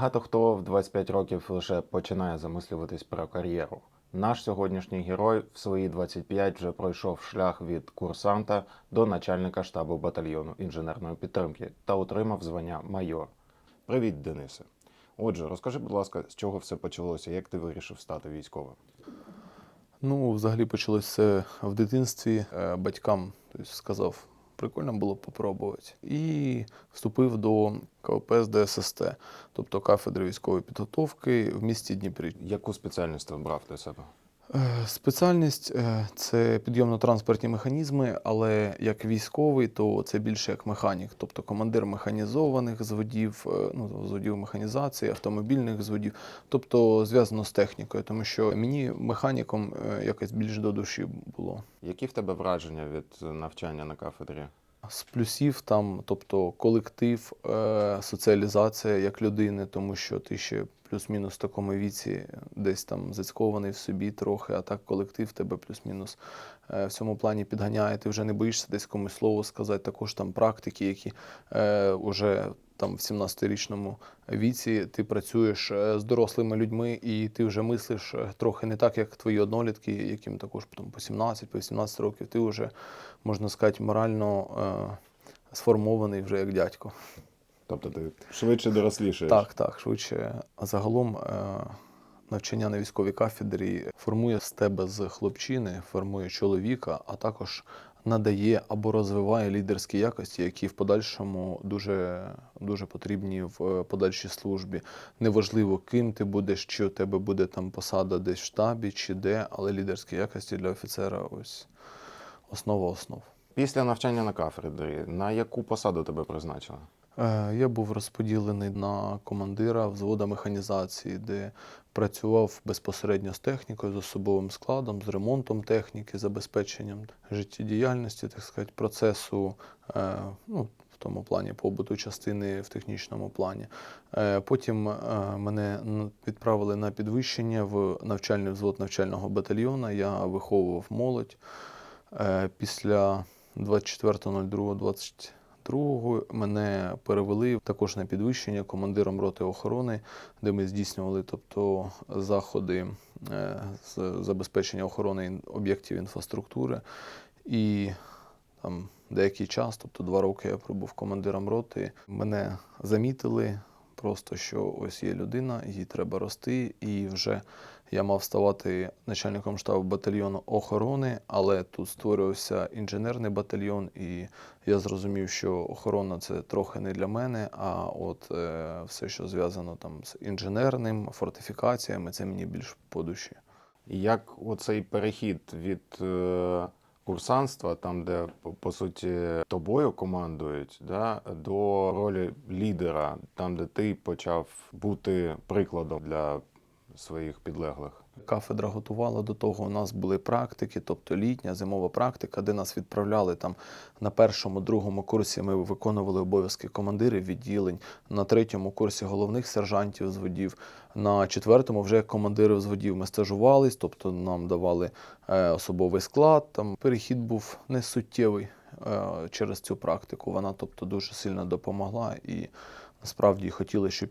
Багато хто в 25 років лише починає замислюватись про кар'єру. Наш сьогоднішній герой в свої 25 вже пройшов шлях від курсанта до начальника штабу батальйону інженерної підтримки та отримав звання майор. Привіт, Денисе. Отже, розкажи, будь ласка, з чого все почалося, як ти вирішив стати військовим? Ну, взагалі почалося в дитинстві. Е, Батькам тобто, сказав, прикольно було попробувати. І вступив до КВП з ДССТ, тобто кафедри військової підготовки в місті Дніпрі. Яку спеціальність обрав для себе? Е, Спеціальність е, це підйомно-транспортні механізми, але як військовий, то це більше як механік, тобто командир механізованих зводів, е, ну, зводів механізації, автомобільних зводів, тобто зв'язано з технікою, тому що мені механіком якось більш до душі було. Які в тебе враження від навчання на кафедрі? З плюсів там, тобто колектив, соціалізація як людини, тому що ти ще плюс-мінус в такому віці десь там зацькований в собі трохи, а так колектив тебе плюс-мінус е, в цьому плані підганяє. Ти вже не боїшся десь комусь слово сказати. Також там практики, які е, вже там в 17-річному віці ти працюєш е, з дорослими людьми, і ти вже мислиш е, трохи не так, як твої однолітки, яким також там, по 17, по 18 років. Ти вже, можна сказати, морально е, сформований вже як дядько. Тобто ти швидше дорослішаєш? Так, так, швидше. А загалом е, навчання на військовій кафедрі формує з тебе з хлопчини, формує чоловіка, а також надає або розвиває лідерські якості, які в подальшому дуже, дуже потрібні в е, подальшій службі. Неважливо, ким ти будеш, чи у тебе буде там посада десь в штабі, чи де, але лідерські якості для офіцера ось основа основ. Після навчання на кафедрі, на яку посаду тебе призначили? Е, я був розподілений на командира взвода механізації, де працював безпосередньо з технікою, з особовим складом, з ремонтом техніки, забезпеченням життєдіяльності, так сказати, процесу. Е, ну, в тому плані побуту частини в технічному плані. Е, потім мене відправили на підвищення в навчальний взвод навчального батальйону. Я виховував молодь після 24.02.20. Другого мене перевели також на підвищення командиром роти охорони, де ми здійснювали тобто заходи е, з забезпечення охорони об'єктів інфраструктури і там деякий час, тобто два роки, я пробув командиром роти. Мене замітили просто, що ось є людина, їй треба рости, і вже я мав ставати начальником штабу батальйону охорони, але тут створювався інженерний батальйон, і я зрозумів, що охорона це трохи не для мене. А от е, все, що зв'язано там з інженерним, фортифікаціями, це мені більш по душі. Як оцей перехід від е, курсантства, там, де по суті тобою командують, да, до ролі лідера, там, де ти почав бути прикладом для своїх підлеглих? Кафедра готувала до того. У нас були практики, тобто літня зимова практика, де нас відправляли там на першому, другому курсі. Ми виконували обов'язки командирів відділень. На третьому курсі головних сержантів зводів. На четвертому вже командири взводів. Ми стажувались, тобто нам давали е, особовий склад. Там перехід був не суттєвий е, через цю практику. Вона, тобто, дуже сильно допомогла і. Насправді хотіли, щоб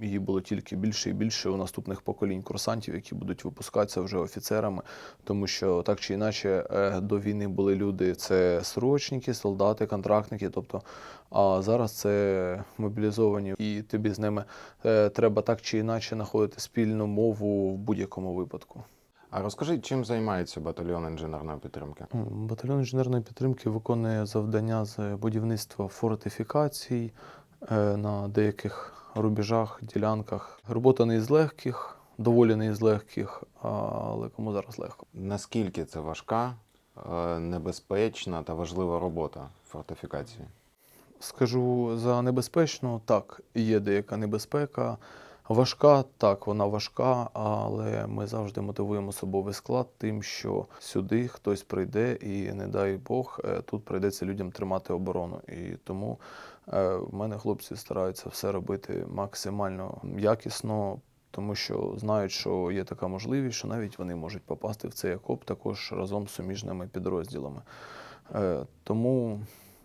її, було тільки більше і більше у наступних поколінь курсантів, які будуть випускатися вже офіцерами, тому що так чи інакше е, до війни були люди: це срочники, солдати, контрактники. Тобто, а зараз це мобілізовані, і тобі з ними е, треба так чи інакше знаходити спільну мову в будь-якому випадку. А розкажи, чим займається батальйон інженерної підтримки? Батальйон інженерної підтримки виконує завдання з будівництва фортифікацій на деяких рубежах, ділянках. Робота не із легких, доволі не із легких, але кому зараз легко. Наскільки це важка, е, небезпечна та важлива робота фортифікації? Скажу за небезпечно, так, є деяка небезпека. Важка, так, вона важка, але ми завжди мотивуємо особовий склад тим, що сюди хтось прийде, і не дай Бог, е, тут прийдеться людям тримати оборону. І тому е, в мене хлопці стараються все робити максимально якісно, тому що знають, що є така можливість, що навіть вони можуть попасти в цей окоп також разом з суміжними підрозділами. Е, Тому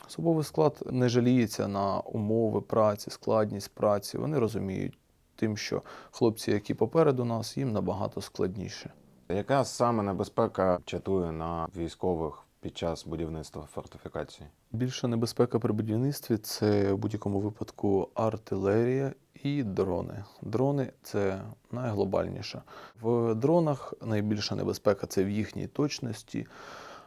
особовий склад не жаліється на умови праці, складність праці. Вони розуміють, тим, що хлопці, які попереду нас, їм набагато складніше. Яка саме небезпека чатує на військових під час будівництва фортифікації? Більша небезпека при будівництві це в будь-якому випадку артилерія і дрони. Дрони це найглобальніше. В дронах найбільша небезпека це в їхній точності,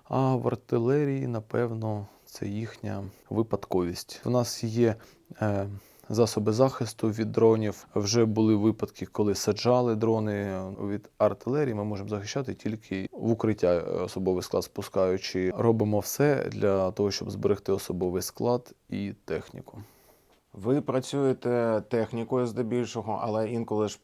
а в артилерії, напевно, це їхня випадковість. В нас є е, засоби захисту від дронів. Вже були випадки, коли саджали дрони від артилерії. Ми можемо захищати тільки в укриття е, особовий склад спускаючи. Робимо все для того, щоб зберегти особовий склад і техніку. Ви працюєте технікою здебільшого, але інколи ж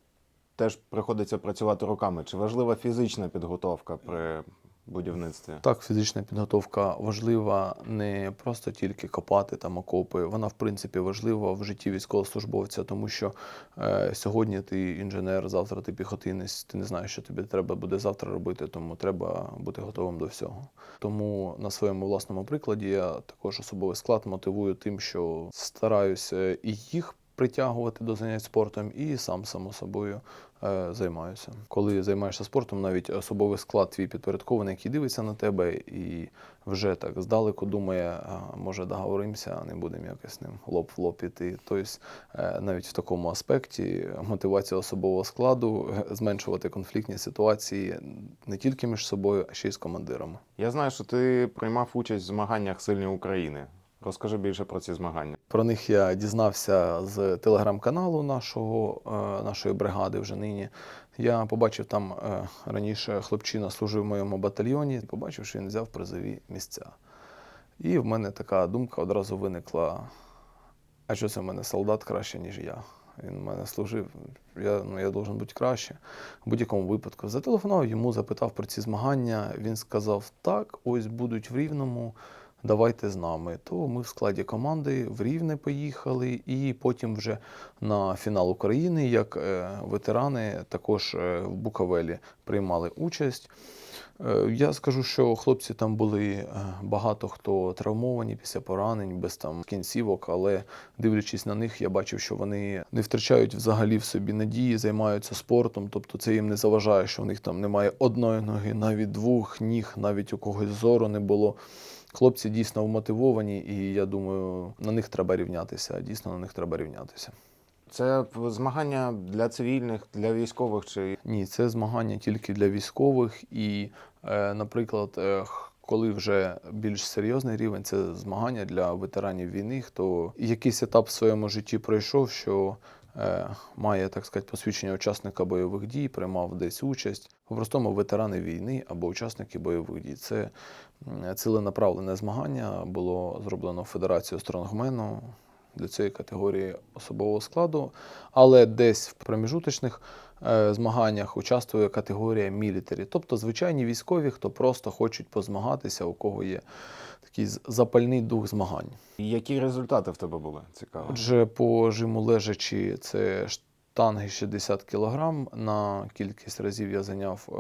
теж приходиться працювати руками. Чи важлива фізична підготовка при будівництві? Так, фізична підготовка важлива не просто тільки копати там окопи. Вона, в принципі, важлива в житті військовослужбовця, тому що е, сьогодні ти інженер, завтра ти піхотинець, ти не знаєш, що тобі треба буде завтра робити, тому треба бути готовим до всього. Тому на своєму власному прикладі я також особовий склад мотивую тим, що стараюся і їх притягувати до занять спортом, і сам само собою займаюся. Коли займаєшся спортом, навіть особовий склад твій підпорядкований, який дивиться на тебе і вже так здалеку думає, може договоримося, а не будемо якось ним лоб в лоб іти. Тобто е, навіть в такому аспекті мотивація особового складу е, зменшувати конфліктні ситуації не тільки між собою, а ще й з командирами. Я знаю, що ти приймав участь в змаганнях Сильні України. Розкажи більше про ці змагання. Про них я дізнався з телеграм-каналу нашого, е, нашої бригади вже нині. Я побачив там е, раніше хлопчина служив в моєму батальйоні, побачив, що він взяв призові місця. І в мене така думка одразу виникла: а що це в мене солдат краще, ніж я? Він в мене служив, я, ну, я должен бути краще. В будь-якому випадку. Зателефонував йому, запитав про ці змагання. Він сказав: так, ось будуть в Рівному давайте з нами. То ми в складі команди в Рівне поїхали, і потім вже на фінал України, як е, ветерани, також е, в Буковелі приймали участь. Е, Я скажу, що хлопці там були багато хто травмовані після поранень, без там кінцівок, але дивлячись на них, я бачив, що вони не втрачають взагалі в собі надії, займаються спортом. Тобто це їм не заважає, що в них там немає одної ноги, навіть двох ніг, навіть у когось зору не було. Хлопці дійсно вмотивовані, і я думаю, на них треба рівнятися. Дійсно, на них треба рівнятися. Це змагання для цивільних, для військових чи Ні, це змагання тільки для військових, і, е, наприклад, е, коли вже більш серйозний рівень, це змагання для ветеранів війни, хто якийсь етап в своєму житті пройшов, що має, так сказати, посвідчення учасника бойових дій, приймав десь участь. По-простому ветерани війни або учасники бойових дій. Це ціленаправлене змагання було зроблено Федерацією стронгмену для цієї категорії особового складу, але десь в проміжуточних е, змаганнях участвує категорія мілітарі, тобто звичайні військові, хто просто хочуть позмагатися, у кого є такий запальний дух змагань. які результати в тебе були? Цікаво. Отже, по жиму лежачі це штанги 60 кг. На кількість разів я зайняв е,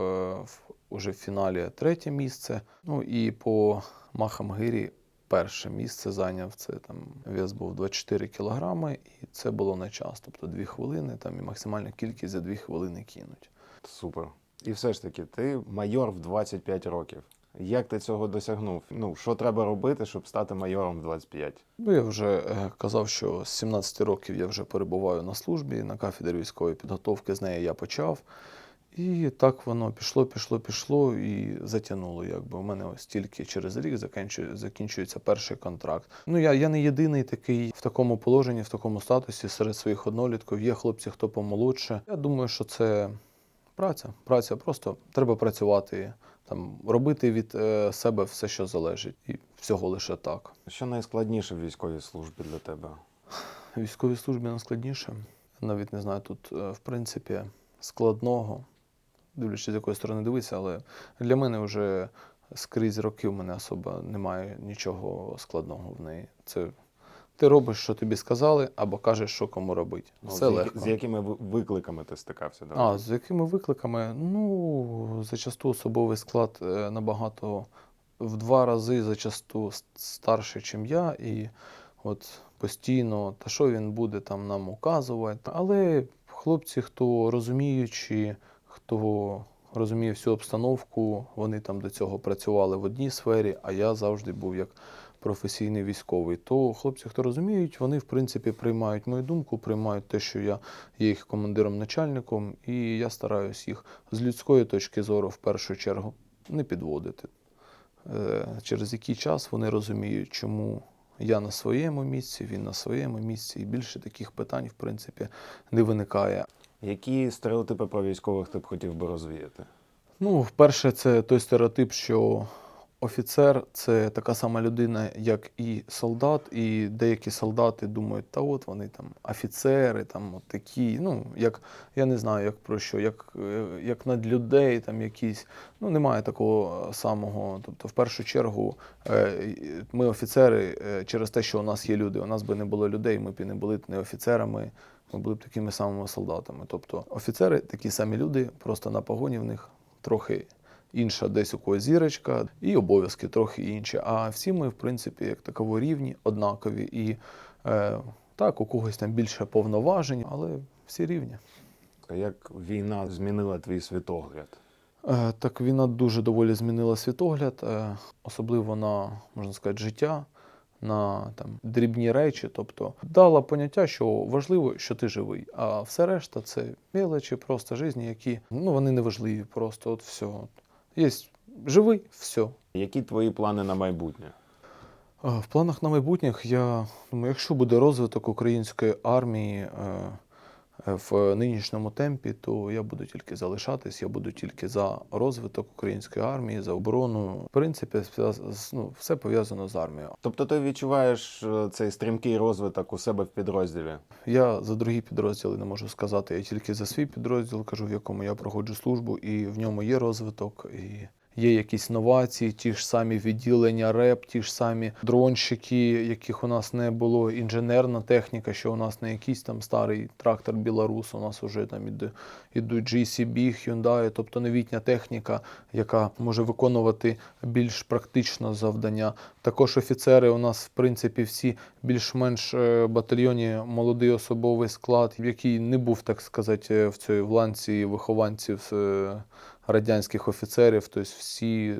в, уже в фіналі третє місце. Ну і по махам гирі перше місце зайняв. Це там вес був 24 кг, і це було на час. Тобто 2 хвилини, там і максимальна кількість за 2 хвилини кинуть. Супер. І все ж таки, ти майор в 25 років. Як ти цього досягнув? Ну, що треба робити, щоб стати майором в 25? Ну, я вже е, казав, що з 17 років я вже перебуваю на службі на кафедрі військової підготовки. З неї я почав. І так воно пішло, пішло, пішло і затягнуло. Якби у мене ось тільки через рік закінчується перший контракт. Ну я, я не єдиний такий в такому положенні, в такому статусі серед своїх однолітків. Є хлопці, хто помолодше. Я думаю, що це праця. Праця просто треба працювати, там робити від е, себе все, що залежить, і всього лише так. Що найскладніше в військовій службі для тебе? В військовій службі найскладніше. Навіть не знаю тут, е, в принципі, складного, дивлячись, з якої сторони дивитися, але для мене вже скрізь років мене особо немає нічого складного в неї. Це ти робиш, що тобі сказали, або кажеш, що кому робити. Ну, Все з, які- легко. з якими викликами ти стикався? А, з якими викликами? Ну, зачасту особовий склад е, набагато в два рази зачасту с- старше, ніж я, і от постійно, та що він буде там нам указувати. Але Хлопці, хто розуміючи, хто розуміє всю обстановку, вони там до цього працювали в одній сфері, а я завжди був як професійний військовий. То хлопці, хто розуміють, вони в принципі приймають мою думку, приймають те, що я є їх командиром-начальником, і я стараюсь їх з людської точки зору в першу чергу не підводити. Е, Через який час вони розуміють, чому я на своєму місці, він на своєму місці, і більше таких питань, в принципі, не виникає. Які стереотипи про військових ти б хотів би розвіяти? Ну, вперше, це той стереотип, що офіцер це така сама людина, як і солдат, і деякі солдати думають, та от вони там офіцери, там от такі, ну, як я не знаю, як про що, як, е, як над людей, там якісь. Ну, немає такого самого. Тобто, в першу чергу, е, ми офіцери е, через те, що у нас є люди. У нас би не було людей, ми б не були не офіцерами. Ми були б такими самими солдатами. Тобто офіцери такі самі люди, просто на погоні в них трохи інша, десь у когось зірочка, і обов'язки трохи інші. А всі ми, в принципі, як таково рівні, однакові. І е, так, у когось там більше повноважень, але всі рівні. А Як війна змінила твій світогляд? Е, Так, війна дуже доволі змінила світогляд, е, особливо на, можна сказати, життя, на там, дрібні речі. Тобто дала поняття, що важливо, що ти живий, а все решта це мелочі, просто житті, які ну, вони не важливі, просто от все. Є живий, все. Які твої плани на майбутнє? В планах на майбутніх я думаю, якщо буде розвиток української армії е, в нинішньому темпі, то я буду тільки залишатись, я буду тільки за розвиток української армії, за оборону. В принципі, ну, все пов'язано з армією. Тобто ти відчуваєш е, цей стрімкий розвиток у себе в підрозділі? Я за другі підрозділи не можу сказати. Я тільки за свій підрозділ кажу, в якому я проходжу службу, і в ньому є розвиток, і є якісь новації, ті ж самі відділення РЕП, ті ж самі дронщики, яких у нас не було, інженерна техніка, що у нас не якийсь там старий трактор Білорус, у нас вже там іде, ідуть GCB, Hyundai, тобто новітня техніка, яка може виконувати більш практично завдання. Також офіцери у нас, в принципі, всі більш-менш е, батальйоні молодий особовий склад, який не був, так сказати, е, в цій в ланці вихованців е, радянських офіцерів. Тобто всі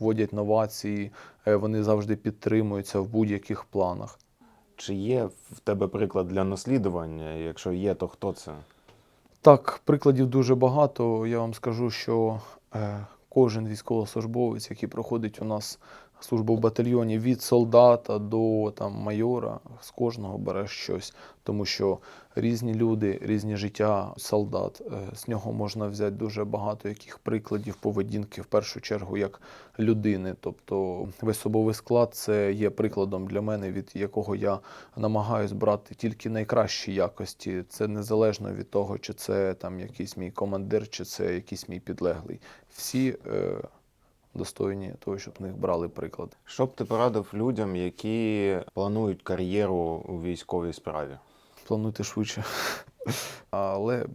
вводять новації, е, вони завжди підтримуються в будь-яких планах. Чи є в тебе приклад для наслідування? Якщо є, то хто це? Так, прикладів дуже багато. Я вам скажу, що е, кожен військовослужбовець, який проходить у нас службу в батальйоні від солдата до там, майора, з кожного бере щось, тому що різні люди, різні життя солдат. Е, з нього можна взяти дуже багато яких прикладів поведінки, в першу чергу, як людини. Тобто весь особовий склад це є прикладом для мене, від якого я намагаюсь брати тільки найкращі якості. Це незалежно від того, чи це там якийсь мій командир, чи це якийсь мій підлеглий. Всі е, достойні того, щоб в них брали приклад. Що б ти порадив людям, які планують кар'єру у військовій справі? Плануйте швидше. Але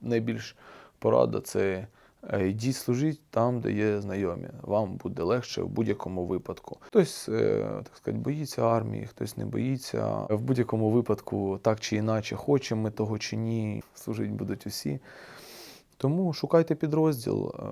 найбільш порада це е, йдіть служіть там, де є знайомі. Вам буде легше в будь-якому випадку. Хтось, е, так сказати, боїться армії, хтось не боїться. В будь-якому випадку, так чи інакше, хочемо ми того чи ні, служити будуть усі. Тому шукайте підрозділ. Е,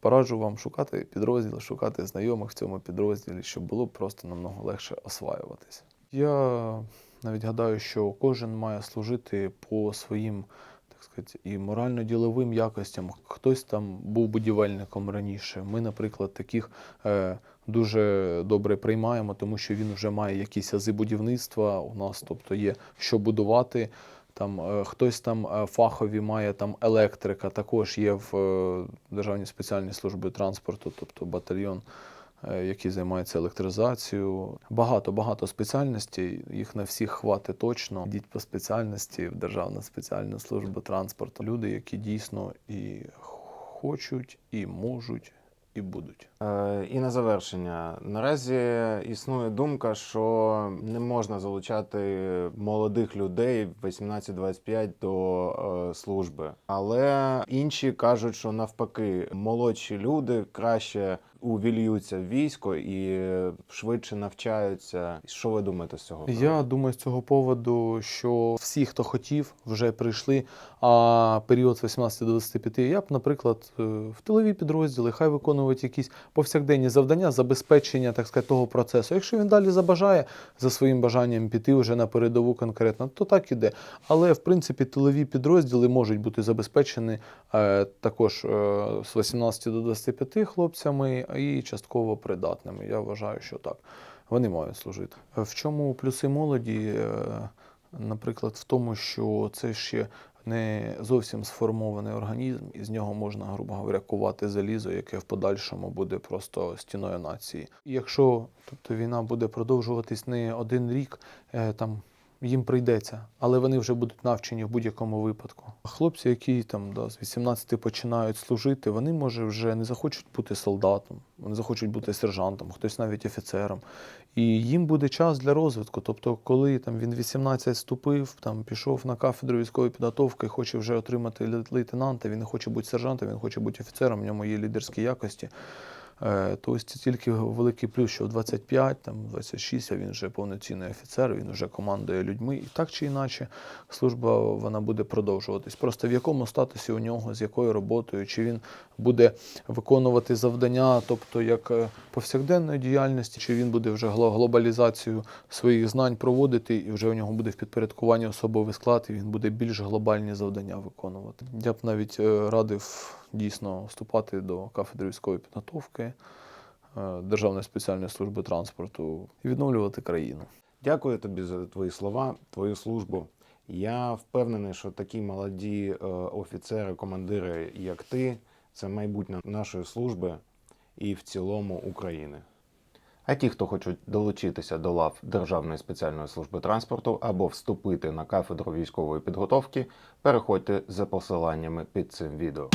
Пораджу вам шукати підрозділ, шукати знайомих в цьому підрозділі, щоб було просто намного легше осваюватися. Я навіть гадаю, що кожен має служити по своїм, так сказати, і морально-діловим якостям. Хтось там був будівельником раніше. Ми, наприклад, таких е, дуже добре приймаємо, тому що він вже має якісь ази будівництва. У нас, тобто, є що будувати. Там е, хтось там е, фахові має там електрика, також є в е, Державній спеціальній службі транспорту, тобто батальйон, який займається електризацією. Багато багато спеціальностей. Їх на всіх хватить точно. Йдіть по спеціальності в Державну спеціальну службу транспорту. Люди, які дійсно і хочуть, і можуть, і будуть. Е, і на завершення. Наразі існує думка, що не можна залучати молодих людей 18-25 до е, служби. Але інші кажуть, що навпаки, молодші люди краще увільються в військо і швидше навчаються. Що ви думаєте з цього? Я думаю, з цього поводу, що всі, хто хотів, вже прийшли. А період з 18 до 25, я б, наприклад, е, в тилові підрозділи, хай виконують якісь повсякденні завдання, забезпечення, так сказати, того процесу. Якщо він далі забажає за своїм бажанням піти вже на передову конкретно, то так іде. Але в принципі тилові підрозділи можуть бути забезпечені е, також е, з 18 до 25 хлопцями і частково придатними. Я вважаю, що так. Вони мають служити. В чому плюси молоді? Е, Наприклад, в тому, що це ще не зовсім сформований організм, і з нього можна, грубо говоря, кувати залізо, яке в подальшому буде просто стіною нації. І якщо тобто, війна буде продовжуватись не один рік, е, там їм прийдеться, але вони вже будуть навчені в будь-якому випадку. Хлопці, які там да, з 18 починають служити, вони може вже не захочуть бути солдатом, вони захочуть бути сержантом, хтось навіть офіцером. І їм буде час для розвитку. Тобто, коли там він 18 вступив, там пішов на кафедру військової підготовки, хоче вже отримати лейтенанта, він не хоче бути сержантом, він хоче бути офіцером, в ньому є лідерські якості. Е, То ось це тільки великий плюс, що в 25, там 26, а він вже повноцінний офіцер, він вже командує людьми. І так чи інакше, служба вона буде продовжуватись. Просто в якому статусі у нього, з якою роботою, чи він буде виконувати завдання, тобто як е, повсякденної діяльності, чи він буде вже гло- глобалізацію своїх знань проводити, і вже у нього буде в підпорядкуванні особовий склад, і він буде більш глобальні завдання виконувати. Я б навіть е, радив дійсно вступати до кафедри військової підготовки. е, Державної спеціальної служби транспорту і відновлювати країну. Дякую тобі за твої слова, твою службу. Я впевнений, що такі молоді е, офіцери, командири, як ти, це майбутнє нашої служби і в цілому України. А ті, хто хочуть долучитися до лав Державної спеціальної служби транспорту або вступити на кафедру військової підготовки, переходьте за посиланнями під цим відео.